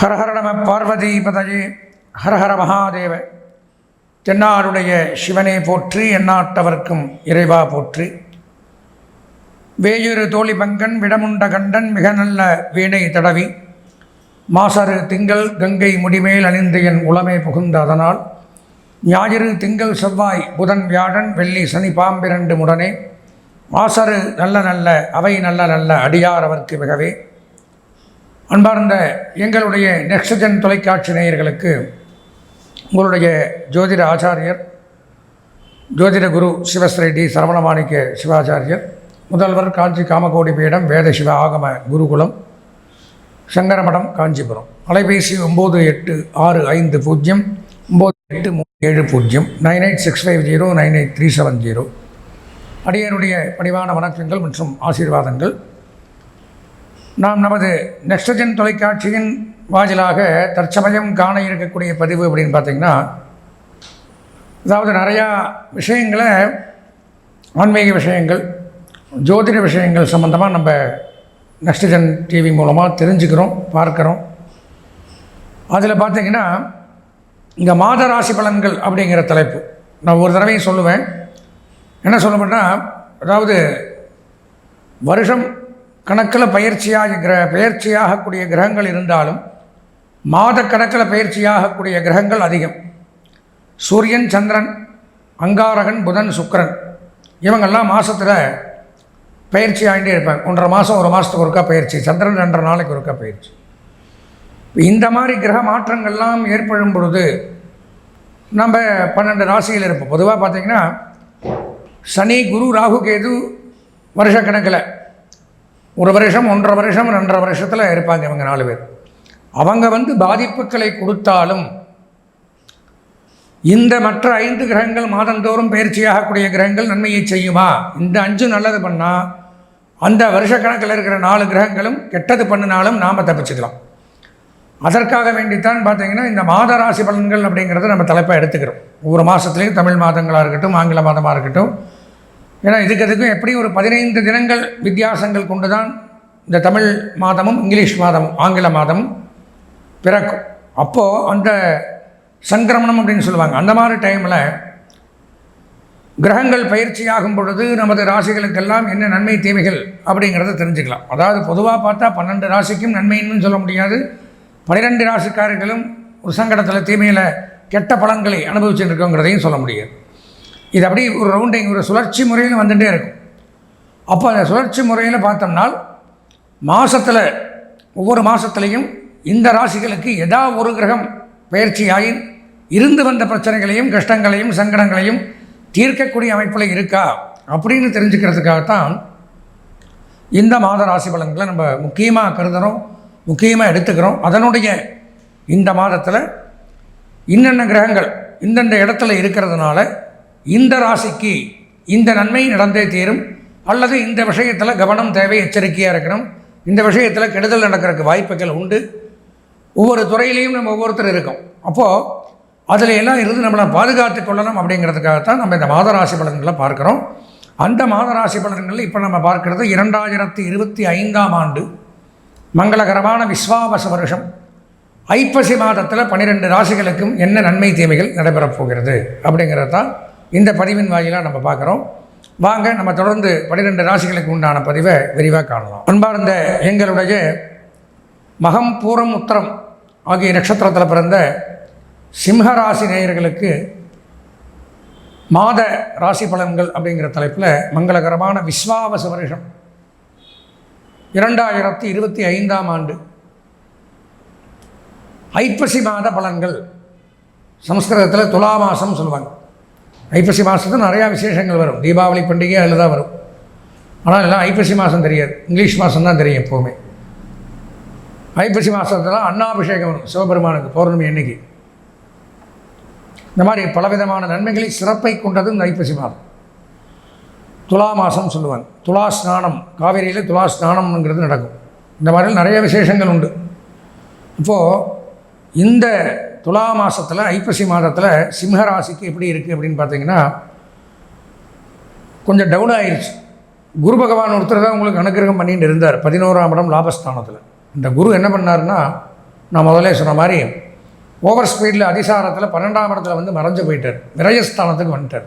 ஹரஹர நம பார்வதிபதயே. ஹரஹர மகாதேவ. தென்னாருடைய சிவனை போற்றி எண்ணாட்டவர்க்கும் இறைவா போற்றி. வேயுறு தோழி பங்கன் விடமுண்ட கண்டன் மிக நல்ல வீணை தடவி. மாசரு திங்கள் கங்கை முடிமேல் அணிந்து என் உளமே புகுந்த அதனால். ஞாயிறு திங்கள் செவ்வாய் புதன் வியாழன் வெள்ளி சனி பாம்பிரண்டு முடனே. மாசரு நல்ல நல்ல அவை நல்ல நல்ல அடியார் அவர்க்கு மிகவே. அன்பார்ந்த எங்களுடைய நெக்ஸ்டஜன் தொலைக்காட்சி நேயர்களுக்கு உங்களுடைய ஜோதிட ஆச்சாரியர் ஜோதிட குரு சிவஸ்ரீ டி சரவணமாணிக்க சிவாச்சாரியர் முதல்வர் காஞ்சி காமகோடி பீடம் வேத சிவ ஆகம குருகுலம் சங்கரமடம் காஞ்சிபுரம். அலைபேசி ஒம்பது எட்டு ஆறு ஐந்து பூஜ்ஜியம் ஒம்பது எட்டு மூணு ஏழு பூஜ்ஜியம் nine eight six five zero nine eight three seven zero. அடியனுடைய பணிவான வணக்கங்கள் மற்றும் ஆசீர்வாதங்கள். நாம் நமது நெக்ஸ்ட்ஜென் தொலைக்காட்சியின் வாயிலாக தற்சமயம் காண இருக்கக்கூடிய பதிவு அப்படின்னு பார்த்திங்கன்னா அதாவது நிறையா விஷயங்களை ஆன்மீக விஷயங்கள் ஜோதிட விஷயங்கள் சம்மந்தமாக நம்ம நெக்ஸ்ட்ஜென் டிவி மூலமாக தெரிஞ்சுக்கிறோம் பார்க்குறோம். அதில் பார்த்திங்கன்னா இங்கே மாத ராசி பலன்கள் அப்படிங்கிற தலைப்பு. நான் ஒரு தடவையும் சொல்லுவேன். என்ன சொல்லுவேன்னா அதாவது வருஷம் கணக்கில் பயிற்சியாக கிர பயிற்சியாகக்கூடிய கிரகங்கள் இருந்தாலும் மாத கணக்கில் பயிற்சியாகக்கூடிய கிரகங்கள் அதிகம். சூரியன் சந்திரன் அங்காரகன் புதன் சுக்கிரன் இவங்கெல்லாம் மாதத்தில் பயிற்சி ஆகிட்டே இருப்பாங்க. ஒன்றரை மாதம் ஒரு மாதத்துக்கு ஒருக்கா பயிற்சி சந்திரன் ரெண்டரை நாளைக்கு ஒருக்கா பயிற்சி. இந்த மாதிரி கிரக மாற்றங்கள்லாம் ஏற்படும் பொழுது நம்ம பன்னெண்டு ராசியில் இருப்போம். பொதுவாக பார்த்திங்கன்னா சனி குரு ராகு கேது வருஷக்கணக்கில் ஒரு வருஷம் ஒன்றரை வருஷம் ரெண்டரை வருஷத்தில் இருப்பாங்க இவங்க நாலு பேர். அவங்க வந்து பாதிப்புகளை கொடுத்தாலும் இந்த மற்ற ஐந்து கிரகங்கள் மாதந்தோறும் பயிற்சியாகக்கூடிய கிரகங்கள் நன்மையை செய்யுமா? இந்த அஞ்சு நல்லது பண்ணால் அந்த வருஷக்கணக்கில் இருக்கிற நாலு கிரகங்களும் கெட்டது பண்ணினாலும் நாம் தப்பிச்சுக்கலாம். அதற்காக வேண்டித்தான் பார்த்தீங்கன்னா இந்த மாத ராசி பலன்கள் அப்படிங்கிறத நம்ம தலைப்பாக எடுத்துக்கிறோம். ஒவ்வொரு மாதத்துலேயும் தமிழ் மாதங்களாக இருக்கட்டும் ஆங்கில மாதமாக இருக்கட்டும் ஏன்னா இதுக்கு அதுக்கும் எப்படி ஒரு பதினைந்து தினங்கள் வித்தியாசங்கள் கொண்டு தான் இந்த தமிழ் மாதமும் இங்கிலீஷ் மாதமும் ஆங்கில மாதமும் பிறக்கும். அப்போது அந்த சங்கிரமணம் அப்படின்னு சொல்லுவாங்க. அந்த மாதிரி டைமில் கிரகங்கள் பயிற்சியாகும் பொழுது நமது ராசிகளுக்கெல்லாம் என்ன நன்மை தீமைகள் அப்படிங்கிறத தெரிஞ்சுக்கலாம். அதாவது பொதுவாக பார்த்தா பன்னெண்டு ராசிக்கும் நன்மைன்னு சொல்ல முடியாது. பனிரெண்டு ராசிக்காரர்களும் ஒரு சங்கடத்தில் தீமையில் கெட்ட பலன்களை அனுபவிச்சுட்டு இருக்கோங்கிறதையும் சொல்ல முடியாது. இது அப்படி ஒரு ரவுண்டிங் ஒரு சுழற்சி முறையில் வந்துகிட்டே இருக்கும். அப்போ அந்த சுழற்சி முறையில் பார்த்தோம்னால் மாதத்தில் ஒவ்வொரு மாதத்துலேயும் இந்த ராசிகளுக்கு எதா ஒரு கிரகம் பயிற்சியாகி இருந்து வந்த பிரச்சனைகளையும் கஷ்டங்களையும் சங்கடங்களையும் தீர்க்கக்கூடிய அமைப்பில் இருக்கா அப்படின்னு தெரிஞ்சுக்கிறதுக்காகத்தான் இந்த மாத ராசி பலன்களை நம்ம முக்கியமாக கருதுகிறோம் முக்கியமாக எடுத்துக்கிறோம். அதனுடைய இந்த மாதத்தில் இன்னென்ன கிரகங்கள் இந்தந்த இடத்துல இருக்கிறதுனால இந்த ராசிக்கு இந்த நன்மை நடந்தே தீரும். அல்லது இந்த விஷயத்தில் கவனம் தேவை எச்சரிக்கையாக இருக்கணும். இந்த விஷயத்தில் கெடுதல் நடக்கிறதுக்கு வாய்ப்புகள் உண்டு. ஒவ்வொரு துறையிலையும் நம்ம ஒவ்வொருத்தர் இருக்கோம். அப்போது அதில் எல்லாம் இருந்து நம்மளை பாதுகாத்து கொள்ளணும் அப்படிங்கிறதுக்காகத்தான் நம்ம இந்த மாதராசி பலன்களை பார்க்குறோம். அந்த மாதராசி பலன்களில் இப்போ நம்ம பார்க்குறது இரண்டாயிரத்தி இருபத்தி ஐந்தாம் ஆண்டு மங்களகரமான விஸ்வாவச வருஷம். ஐப்பசி மாதத்தில் பன்னிரெண்டு ராசிகளுக்கும் என்ன நன்மை தீமைகள் நடைபெறப் போகிறது அப்படிங்கிறது தான் இந்த பதிவின் வாயிலாக நம்ம பார்க்குறோம். வாங்க நம்ம தொடர்ந்து பனிரெண்டு ராசிகளுக்கு உண்டான பதிவை விரிவாக காணலாம். அன்பார்ந்த எங்களுடைய மகம் பூரம் உத்தரம் ஆகிய நட்சத்திரத்தில் பிறந்த சிம்ஹராசி நேயர்களுக்கு மாத ராசி பலன்கள் அப்படிங்கிற தலைப்பில் மங்களகரமான விஸ்வாவச வருஷம். இரண்டாயிரத்தி இருபத்தி ஐந்தாம் ஆண்டு. ஐப்பசி மாத பலன்கள். சம்ஸ்கிருதத்தில் துலா மாதம் சொல்லுவாங்க. ஐப்பசி மாதத்தில் நிறையா விசேஷங்கள் வரும். தீபாவளி பண்டிகை அதில் தான் வரும். ஆனால் எல்லாம் ஐப்பசி மாதம் தெரியாது. இங்கிலீஷ் மாதம் தான் தெரியும் எப்போவுமே. ஐப்பசி மாதத்தில் அன்னாபிஷேகம் வரும். சிவபெருமானுக்கு பௌர்ணமி அன்னைக்கு. இந்த மாதிரி பலவிதமான நன்மைகளை சிறப்பை கொண்டது இந்த ஐப்பசி மாதம். துலா மாதம் சொல்லுவாங்க. துலா ஸ்நானம். காவேரியில் துலா ஸ்நானம்ங்கிறது நடக்கும். இந்த மாதிரி நிறைய விசேஷங்கள் உண்டு. இப்போது இந்த துலா மாதத்தில் ஐப்பசி மாதத்தில் சிம்ஹராசிக்கு எப்படி இருக்குது அப்படின்னு பார்த்தீங்கன்னா கொஞ்சம் டவுன் ஆயிடுச்சு குரு பகவான் ஒருத்தர் தான் உங்களுக்கு அனுகிரகம் பண்ணிட்டு இருந்தார். பதினோராம் இடம் லாபஸ்தானத்தில். இந்த குரு என்ன பண்ணாருன்னா நான் முதல்ல சொன்ன மாதிரி ஓவர் ஸ்பீடில் அதிசாரத்தில் பன்னெண்டாம் இடத்துல வந்து மறைஞ்சு போயிட்டார். விரயஸ்தானத்துக்கு வந்துட்டார்.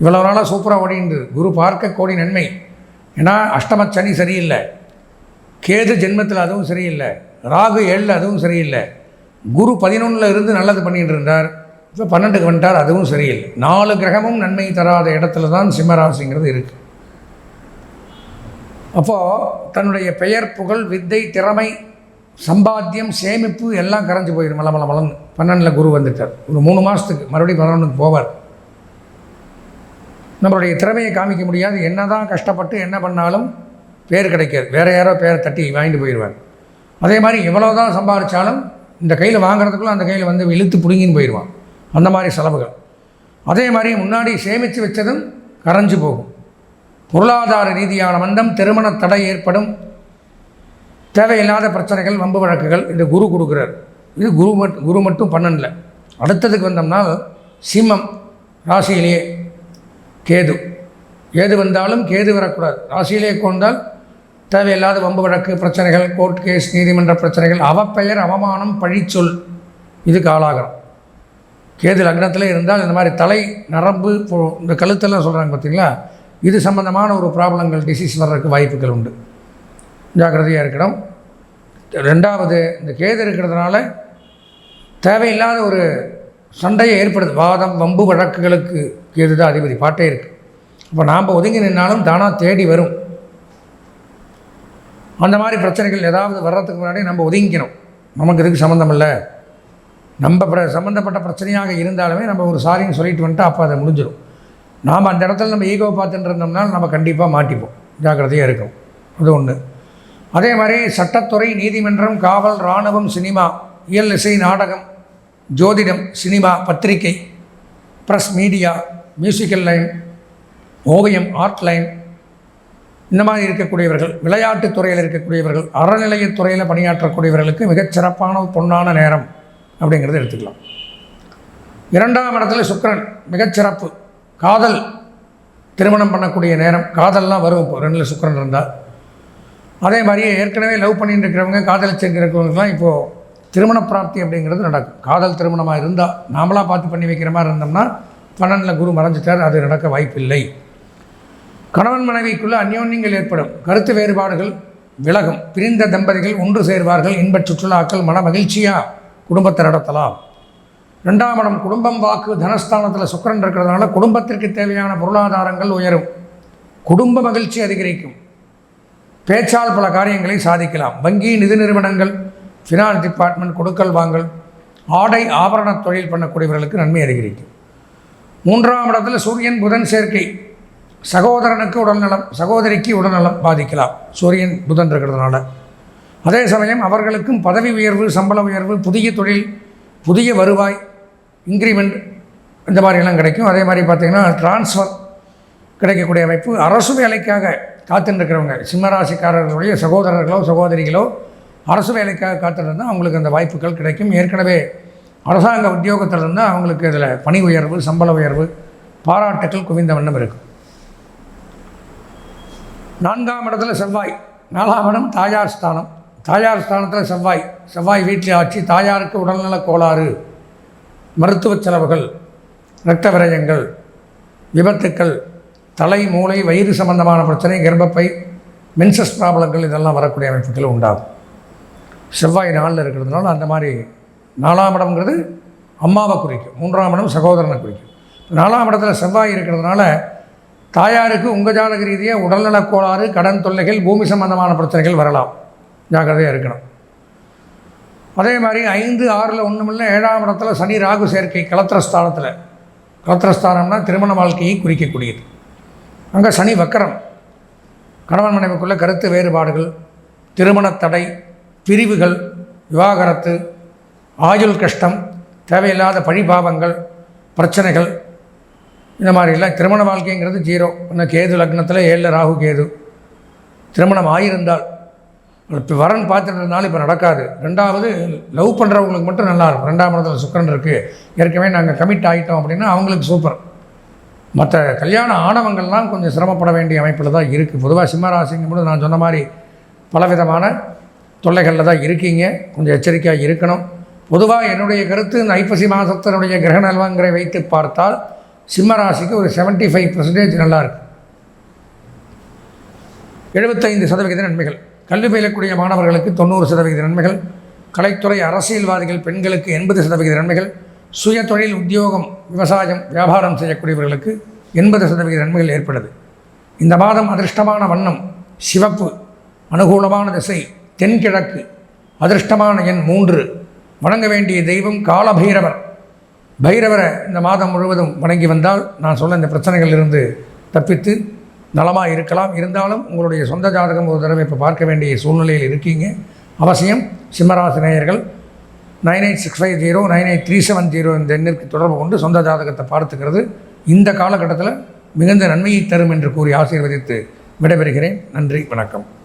இவ்வளோ நாளாக சூப்பராக ஓடிண்டு குரு பார்க்க கோடி நன்மை. ஏன்னா அஷ்டம சனி சரியில்லை. கேது ஜென்மத்தில் அதுவும் சரியில்லை. ராகு ஏழில் அதுவும் சரியில்லை. குரு பதினொன்றில் இருந்து நல்லது பண்ணிகிட்டு இருந்தார். இப்போ பன்னெண்டுக்கு வந்துட்டார் அதுவும் சரியில்லை. நாலு கிரகமும் நன்மை தராத இடத்துல தான் சிம்மராசிங்கிறது இருக்குது அப்போது தன்னுடைய பெயர் புகழ் வித்தை திறமை சம்பாத்தியம் சேமிப்பு எல்லாம் கரைஞ்சு போயிடும் மல மல மலன்னு. பன்னெண்டில் குரு வந்துட்டார். ஒரு மூணு மாதத்துக்கு மறுபடியும் பதினொன்றுக்கு போவார். நம்மளுடைய திறமையை காமிக்க முடியாது. என்ன தான் கஷ்டப்பட்டு என்ன பண்ணாலும் பேர் கிடைக்காது. வேறு யாரோ பேரை தட்டி வாங்கிட்டு போயிடுவார். அதே மாதிரி எவ்வளோ தான் சம்பாதிச்சாலும் இந்த கையில் வாங்குறதுக்குள்ள அந்த கையில் வந்து இழுத்து பிடுங்கின்னு போயிடுவான். அந்த மாதிரி செலவுகள். அதே மாதிரி முன்னாடி சேமித்து வச்சதும் கரைஞ்சு போகும். பொருளாதார ரீதியான மந்தம் திருமண தடை ஏற்படும். தேவையில்லாத பிரச்சனைகள் வம்பு வழக்குகள் இந்த குரு கொடுக்குறார். இது குரு மட் குரு மட்டும் பண்ணல. அடுத்ததுக்கு வந்தோம்னா சிம்மம் ராசியிலேயே கேது. ஏது வந்தாலும் கேது வரக்கூடாது. ராசியிலே கொண்டால் தேவையில்லாத வம்பு வழக்கு பிரச்சனைகள் கோர்ட் கேஸ் நீதிமன்ற பிரச்சனைகள் அவப்பெயர் அவமானம் பழிச்சொல் இதுக்கு ஆளாகிறோம். கேது லக்னத்தில் இருந்தால் இந்த மாதிரி தலை நரம்பு இந்த கழுத்தெல்லாம் சொல்கிறாங்க பார்த்தீங்களா இது சம்பந்தமான ஒரு ப்ராப்ளங்கள் டிசீஸ் வர்றதுக்கு வாய்ப்புகள் உண்டு. ஜாக்கிரதையாக இருக்கணும். ரெண்டாவது இந்த கேது இருக்கிறதுனால தேவையில்லாத ஒரு சண்டையை ஏற்படுது. வாதம் வம்பு வழக்குகளுக்கு கேது தான் அதிபதி. பாட்டே இருக்குது அப்போ நாம் ஒதுங்கி நின்னாலும் தானாக தேடி வரும். அந்த மாதிரி பிரச்சனைகள் ஏதாவது வர்றதுக்கு முன்னாடி நம்ம ஒதுங்கிக்கணும். நமக்கு இதுக்கு சம்மந்தம் இல்லை? நம்ம பிர சம்மந்தப்பட்ட பிரச்சனையாக இருந்தாலுமே நம்ம ஒரு சாரின்னு சொல்லிட்டு வந்துட்டு அப்போ அதை முடிஞ்சிடும் நாம் அந்த இடத்துல நம்ம ஈகோ பார்த்துட்டு இருந்தோம்னா நம்ம கண்டிப்பாக மாட்டிப்போம். ஜாக்கிரதையாக இருக்கும் அது ஒன்று அதே மாதிரி சட்டத்துறை நீதிமன்றம் காவல் இராணுவம் சினிமா இயல் இசை நாடகம் ஜோதிடம் சினிமா பத்திரிகை ப்ரெஸ் மீடியா மியூசிக்கல் லைன் ஓவியம் ஆர்ட் லைன் இந்த மாதிரி இருக்கக்கூடியவர்கள் விளையாட்டுத் துறையில் இருக்கக்கூடியவர்கள் அறநிலையத்துறையில் பணியாற்றக்கூடியவர்களுக்கு மிகச் சிறப்பான பொன்னான நேரம் அப்படிங்கிறத எடுத்துக்கலாம். இரண்டாம் இடத்துல சுக்கரன் மிகச்சிறப்பு காதல் திருமணம் பண்ணக்கூடிய நேரம் காதல்லாம் வரும் இப்போ ரெண்டில் சுக்கிரன் இருந்தால் அதே மாதிரியே ஏற்கனவே லவ் பண்ணிட்டு இருக்கிறவங்க காதலிச்சிருக்கிறவங்களுக்குலாம் இப்போது திருமண பிராப்தி அப்படிங்கிறது நடக்கும். காதல் திருமணமாக இருந்தால் நாமளாக பார்த்து பண்ணி வைக்கிற மாதிரி இருந்தோம்னா பன்னெண்டில் குரு மறைஞ்சிட்டார் அது நடக்க வாய்ப்பில்லை. கணவன் மனைவிக்குள்ள அந்யோன்யங்கள் ஏற்படும். கருத்து வேறுபாடுகள் விலகும். பிரிந்த தம்பதிகள் ஒன்று சேர்வார்கள். இன்பச் சுற்றுலாக்கள் மன மகிழ்ச்சியாக குடும்பத்தை நடத்தலாம். ரெண்டாம் இடம் குடும்பம் வாக்கு தனஸ்தானத்தில் சுக்கிரன் இருக்கிறதுனால குடும்பத்திற்கு தேவையான பொருளாதாரங்கள் உயரும். குடும்ப மகிழ்ச்சி அதிகரிக்கும். பேச்சால் பல காரியங்களை சாதிக்கலாம். வங்கி நிதி நிறுவனங்கள் ஃபினான்ஸ் டிபார்ட்மெண்ட் கொடுக்கல் வாங்கல் ஆடை ஆபரண தொழில் பண்ணக்கூடியவர்களுக்கு நன்மை அதிகரிக்கும். மூன்றாம் இடத்தில் சூரியன் புதன் சேர்க்கை. சகோதரனுக்கு உடல்நலம் சகோதரிக்கு உடல்நலம் பாதிக்கலாம். சூரியன் புதன் இருக்கிறதுனால. அதே சமயம் அவர்களுக்கும் பதவி உயர்வு சம்பள உயர்வு புதிய தொழில் புதிய வருவாய் இன்க்ரிமெண்ட் இந்த மாதிரிலாம் கிடைக்கும். அதே மாதிரி பார்த்திங்கன்னா ட்ரான்ஸ்ஃபர் கிடைக்கக்கூடிய அமைப்பு அரசு வேலைக்காக காத்துருக்கிறவங்க சிம்மராசிக்காரர்களுடைய சகோதரர்களோ சகோதரிகளோ அரசு வேலைக்காக காத்திருந்தால் அவங்களுக்கு அந்த வாய்ப்புகள் கிடைக்கும். ஏற்கனவே அரசாங்க உத்தியோகத்தில் இருந்தால் அவங்களுக்கு இதில் பணி உயர்வு சம்பள உயர்வு பாராட்டுக்கள் குவிந்த வண்ணம் இருக்கும். நான்காம் இடத்துல செவ்வாய் நாலாம் இடம் தாயார் ஸ்தானம். தாயார் ஸ்தானத்தில் செவ்வாய் செவ்வாய் வீட்டில் ஆட்சி தாயாருக்கு உடல்நல கோளாறு மருத்துவ செலவுகள் இரத்த விரயங்கள் விபத்துக்கள் தலை மூளை வயிறு சம்பந்தமான பிரச்சனை கர்ப்பப்பை மென்சஸ் ப்ராப்ளங்கள் இதெல்லாம் வரக்கூடிய அமைப்புகள் உண்டாகும். செவ்வாய் நாளில் இருக்கிறதுனால அந்த மாதிரி நாலாம் இடம்ங்கிறது அம்மாவை குறிக்கும் மூன்றாம் இடம் சகோதரனை குறிக்கும். நாலாம் இடத்துல செவ்வாய் இருக்கிறதுனால தாயாருக்கு உங்கள் ஜாதக ரீதியாக உடல்நலக் கோளாறு கடன் தொல்லைகள் பூமி சம்பந்தமான பிரச்சனைகள் வரலாம். ஜாக்கிரதையாக இருக்கணும். அதே மாதிரி ஐந்து ஆறில் ஒன்றுமில்ல ஏழாம் இடத்துல சனி ராகு சேர்க்கை கலத்திரஸ்தானத்தில். கலத்திரஸ்தானம்னா திருமண வாழ்க்கையை குறிக்கக்கூடியது. அங்கே சனி வக்கரம். கணவன் மனைவிக்குள்ள கருத்து வேறுபாடுகள் திருமணத் தடை பிரிவுகள் விவாகரத்து ஆயுள் கஷ்டம் தேவையில்லாத பழிபாவங்கள் பிரச்சனைகள் இந்த மாதிரிலாம் திருமண வாழ்க்கைங்கிறது ஜீரோ. இன்னும் கேது லக்னத்தில் ஏழில் ராகு கேது. திருமணம் ஆகியிருந்தால் இப்போ வரன் பார்த்துட்டு இப்போ நடக்காது. ரெண்டாவது லவ் பண்ணுறவங்களுக்கு மட்டும் நல்லாயிருக்கும் ரெண்டாம் இடத்துல சுக்கரன் இருக்குது ஏற்கனவே நாங்கள் கமிட் ஆகிட்டோம் அப்படின்னா அவங்களுக்கு சூப்பர் மற்ற கல்யாண ஆணவங்கள்லாம் கொஞ்சம் சிரமப்பட வேண்டிய அமைப்பில் தான் இருக்குது பொதுவாக சிம்மராசிங்கும் போது நான் சொன்ன மாதிரி பலவிதமான தொல்லைகளில் தான் இருக்கீங்க. கொஞ்சம் எச்சரிக்கையாக இருக்கணும். பொதுவாக என்னுடைய கருத்து இந்த ஐப்பசி மாதத்தினுடைய கிரக நல்வாங்கரை வைத்து பார்த்தால் சிம்ம ராசிக்கு ஒரு 75% ஃபைவ் பர்சன்டேஜ் நல்லாயிருக்கு எழுபத்தைந்து சதவிகித நன்மைகள். கல்வி பயிலக்கூடிய மாணவர்களுக்கு தொண்ணூறு சதவிகித நன்மைகள். கலைத்துறை அரசியல்வாதிகள் பெண்களுக்கு எண்பது சதவிகித நன்மைகள். சுய தொழில் உத்தியோகம் விவசாயம் வியாபாரம் செய்யக்கூடியவர்களுக்கு எண்பது சதவிகித நன்மைகள் ஏற்படுது. இந்த மாதம் அதிர்ஷ்டமான வண்ணம் சிவப்பு அனுகூலமான திசை தென்கிழக்கு அதிர்ஷ்டமான எண் மூன்று. வணங்க வேண்டிய தெய்வம் காலபைரவர். பைரவரை இந்த மாதம் முழுவதும் வணங்கி வந்தால் நான் சொன்ன இந்த பிரச்சனைகளிலிருந்து தப்பித்து நலமாக இருக்கலாம். இருந்தாலும் உங்களுடைய சொந்த ஜாதகம் ஒரு தடவை இப்போ பார்க்க வேண்டிய சூழ்நிலையில் இருக்கீங்க. அவசியம் சிம்மராசி நேயர்கள் nine eight six five zero nine eight three seven zero இந்த எண்ணிற்கு தொடர்பு கொண்டு சொந்த ஜாதகத்தை பார்த்துக்கிறது. இந்த காலகட்டத்தில் மிகுந்த நன்மையை தரும் என்று கூறி ஆசீர்வதித்து விடைபெறுகிறேன். நன்றி வணக்கம்.